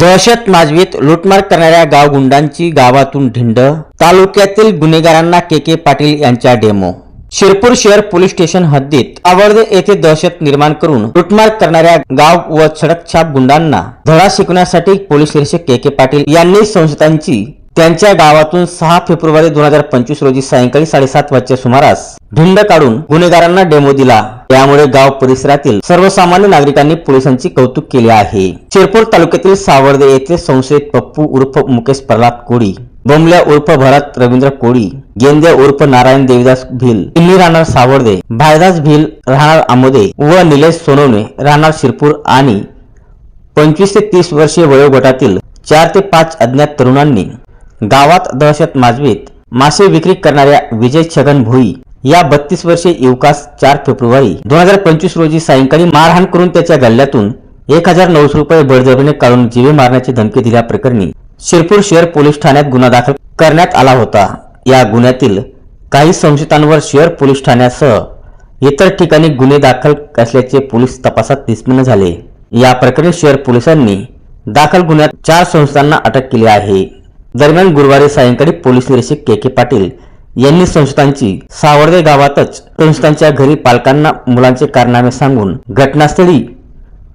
दहशत माजवीत लुटमार करणाऱ्या गावगुंडांची गावातून ढिंड तालुक्यातील गुन्हेगारांना के के पाटील यांच्या डेमो. शिरपूर शहर पोलीस स्टेशन हद्दीत आवर्दे येथे दहशत निर्माण करून लुटमार करणाऱ्या गाव व छडकछाप गुंडांना धडा शिकवण्यासाठी पोलीस निरीक्षक के के पाटील यांनी संशयितांची त्यांच्या गावातून सहा फेब्रुवारी दोन हजार पंचवीस रोजी सायंकाळी साडेसात वाजच्या सुमारास ढिंड काढून गुन्हेगारांना डेमो दिला. त्यामुळे गाव परिसरातील सर्वसामान्य नागरिकांनी पोलिसांची कौतुक केले आहे. शिरपूर तालुक्यातील सावर्दे येथे संशयित पप्पू उर्फ मुकेश प्रल्हाद कोळी बोमल्या उर्फ भरत रवींद्र कोळी गेंदे उर्फ नारायण देवीदास भिल किल्ली राहणार सावर्दे भायदास भिल राहणार आमोदे व निलेश सोनवणे राहणार शिरपूर आणि पंचवीस ते तीस वर्षीय वयोगटातील चार ते पाच अज्ञात तरुणांनी गावात दहशत माजवीत मासे विक्री करणाऱ्या विजय छगन भोई या बत्तीस वर्षीय युवकास चार फेब्रुवारी दोन हजार पंचवीस रोजी सायंकाळी मारहाण करून त्याच्या गल्ल्यातून एक हजार नऊशे रुपये बळजबरीने काढून जीवे मारण्याची धमकी दिल्याप्रकरणी शिरपूर शहर पोलीस ठाण्यात गुन्हा दाखल करण्यात आला होता. या गुन्ह्यातील काही संशयितांवर शहर पोलीस ठाण्यासह इतर ठिकाणी गुन्हे दाखल असल्याचे पोलीस तपासात निष्पन्न झाले. या प्रकरणी शहर पोलिसांनी दाखल गुन्ह्यात चार संस्थांना अटक केली आहे. दरम्यान गुरुवारी सायंकाळी पोलीस निरीक्षक के के पाटील यांनी संस्थांची सावर्दे गावातच संस्थांच्या घरी पालकांना मुलांचे कारनामे सांगून घटनास्थळी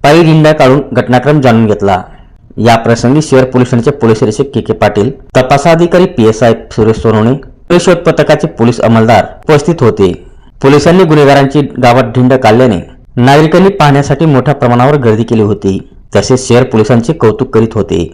पायी दिंड्या काढून घटनाक्रम जाणून घेतला. या प्रसंगी शहर पोलीस ठाण्याचे पोलीस निरीक्षक K K Patil तपासाधिकारी P S I Suresh Sonawane शोध पथकाचे पोलीस अंमलदार उपस्थित होते. पोलिसांनी गुन्हेगारांची गावात ढिंड काढल्याने नागरिकांनी पाहण्यासाठी मोठ्या प्रमाणावर गर्दी केली होती. तसेच शहर पोलिसांचे कौतुक करीत होते.